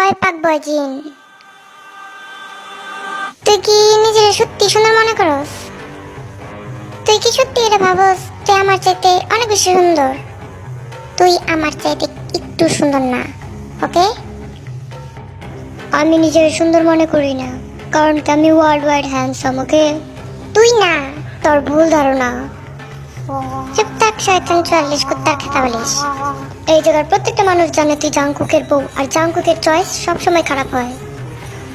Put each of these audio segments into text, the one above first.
ওই পাক বয়জিন তুই কি নিজের সত্যি সুন্দর মনে করস? তুই কি সত্যি এটা ভাবস তুই আমার চাইতে অনেক বেশি সুন্দর? তুই আমার চাইতে একটু সুন্দর না, ওকে? আমি নিজের সুন্দর মনে করি না, কারণ কি আমি ওয়ার্ল্ড ওয়াইড হ্যান্ডসাম ওকে? তুই না, তোর ভুল ধারণা। চুপ থাক শয়তান চুয়াল্লিশ কুত্তার খেতা বলিস। এই জায়গার প্রত্যেকটা মানুষ জানে তুই জাংকুকের বউ, আর জাংকুকের চয়েস সবসময় খারাপ হয়।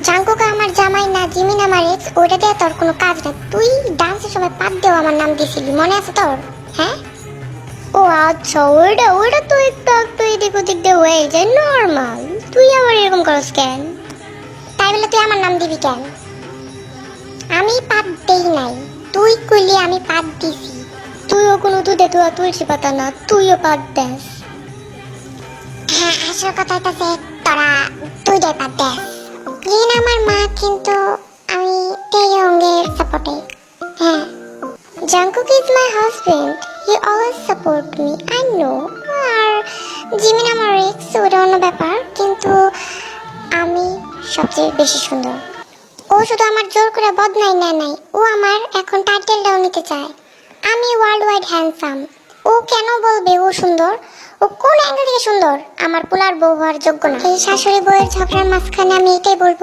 জাংকুক আমার জামাই না, জিমিন আমার এক্স ওটা দিয়ে তোর কোনো কাজ নেই। তুই ডান্সের সময় পাত দেও আমার নাম দিয়েছিলি, মনে আছে তোর? হ্যাঁ? ও আচ্ছা ওইটা ওইটা তো একটু একটু এদিক ওদিক দিয়ে হয়ে যায় নর্মাল তুই আবার এরকম করস কেন? তাই বলে তুই আমার নাম দিবি কেন? আমি পাত দেই নাই, তুই কইলি আমি পাত দিছি। তুইও কোনো দুধে ধোয়া তুলসী পাতা না, তুইও পাত দেস। হ্যাঁ আসল কথা হইতাছে তোরা তুই দে পাত দেস আমার মা কিন্তু আমি তেয়ঙ্গের সাপোর্টে হ্যাঁ Jungkook is my husband he always support me I know R Jimin আমার এক্স ওটা অন্য ব্যাপার কিন্তু আমি সবচেয়ে বেশি সুন্দর ও শুধু আমার জোর করে বদনাই নেয় নাই ও আমার এখন টাইটেলটাও নিতে চায় আমি ওয়ার্ল্ড ওয়াইড হ্যান্ডসাম ও কেন বলবে ও সুন্দর ও কোন অ্যাঙ্গেল থেকে সুন্দর? আমার পোলার বউ হওয়ার যোগ্য না। এই শাশুড়ি বউয়ের ঝগড়ার মাঝখানে আমি এটাই বলব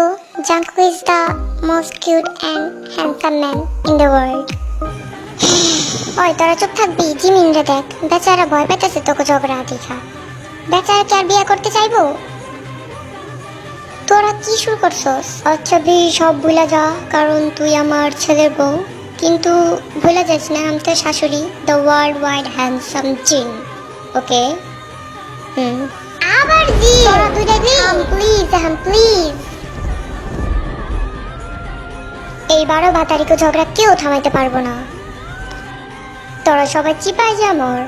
Jungkook is the most cute and handsome man in the world ওই, তোরা চুপ থাকবি জিমিনরে দেখ, বেচারা ভয় পেতেছে তোকে ঝগড়া দেখা। বেচারা কি আর বিয়ে করতে চাইব? তোরা কি শুরু করছস? আচ্ছা বি সব ভুলে যা, কারণ তুই আমার ছেলের বউ। কিন্তু ভুলে যাস না, আমি তো শাশুড়ি দ্য ওয়ার্ল্ড ওয়াইড হ্যান্ডসাম জিন। ওকে হুম আবার জি তোরা দুইটা জি প্লিজ হাম প্লিজ এইবারও ভাতারিকে ঝগড়া কেউ থামাইতে পারব না। তোরা সবাই চিপাই যা মর।